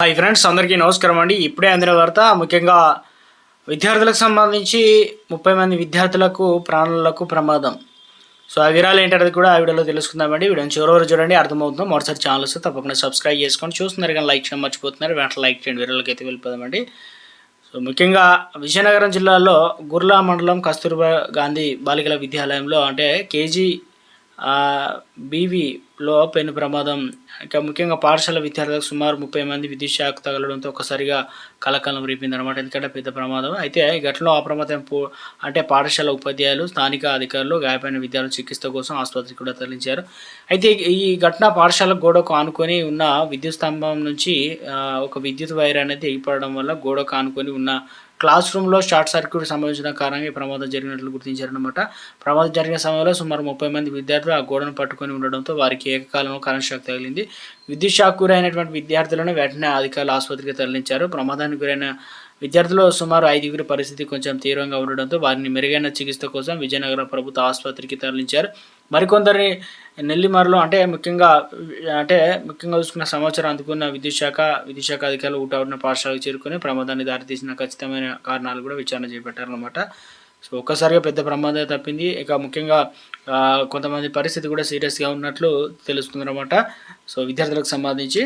Hi friends అందరికీ నమస్కారం అండి. ఇప్పుడే అందిన వార్త ముఖ్యంగా విద్యార్థులకు సంబంధించి ముప్పై మంది విద్యార్థులకు ప్రాణాలకు ప్రమాదం. సో ఆ వివరాలు ఏంటనేది కూడా ఆ వీడియోలో తెలుసుకుందామండి. వీడియోని చివరి వరకు చూడండి అర్థమవుతుందో మరోసారి ఛానల్ వస్తే తప్పకుండా సబ్స్క్రైబ్ చేసుకొని చూస్తున్నారు కానీ లైక్ చేయడం మర్చిపోతున్నారు. వెంటనే లైక్ చేయండి. వీడియోలోకి అయితే వెళ్ళిపోదామండి. సో ముఖ్యంగా విజయనగరం జిల్లాలో గుర్లా మండలం కస్తూర్బా గాంధీ బాలికల విద్యాలయంలో అంటే కేజీ బీవీలో పెను ప్రమాదం. ఇంకా ముఖ్యంగా పాఠశాల విద్యార్థులకు సుమారు ముప్పై మంది విద్యుత్ షాక్ తగలడంతో ఒక్కసారిగా కలకలం రేపింది అనమాట ఎందుకంటే పెద్ద ప్రమాదం. అయితే ఈ ఘటనలో అప్రమత్తం పో అంటే పాఠశాల ఉపాధ్యాయులు స్థానిక అధికారులు గాయపడిన విద్యార్థుల చికిత్స కోసం ఆసుపత్రికి కూడా తరలించారు. అయితే ఈ ఘటన పాఠశాల గోడకు ఆనుకొని ఉన్న విద్యుత్ స్తంభం నుంచి ఒక విద్యుత్ వైర్ అనేది ఎగిపడడం వల్ల గోడకు ఆనుకొని ఉన్న క్లాస్ రూమ్లో షార్ట్ సర్క్యూట్ సంభవించిన కారణంగా ఈ ప్రమాదం జరిగినట్లు గుర్తించారనమాట ప్రమాదం జరిగిన సమయంలో సుమారు ముప్పై మంది విద్యార్థులు ఆ గోడను పట్టుకొని ఉండడంతో వారికి ఏకకాలంలో కరెంట్ షాక్ తగిలింది. విద్యుత్ షాక్ గురైనటువంటి విద్యార్థులను వెంటనే అధికారులు ఆసుపత్రికి తరలించారు. ప్రమాదానికి గురైన విద్యార్థులు సుమారు ఐదుగురి పరిస్థితి కొంచెం తీవ్రంగా ఉండడంతో వారిని మెరుగైన చికిత్స కోసం విజయనగరం ప్రభుత్వ ఆసుపత్రికి తరలించారు. మరికొందరిని నెల్లిమరలో అంటే ముఖ్యంగా అంటే ముఖ్యంగా చూసుకున్న సమాచారం అందుకున్న విద్యుత్ శాఖ విద్యుత్ శాఖ అధికారులు ఊటవుడిన పాఠశాలకు చేరుకొని ప్రమాదాన్ని దారితీసిన ఖచ్చితమైన కారణాలు కూడా విచారణ చేపట్టారనమాట సో ఒక్కసారిగా పెద్ద ప్రమాదం తప్పింది. ఇక ముఖ్యంగా కొంతమంది పరిస్థితి కూడా సీరియస్గా ఉన్నట్లు తెలుస్తుందన్నమాట. సో విద్యార్థులకు సంబంధించి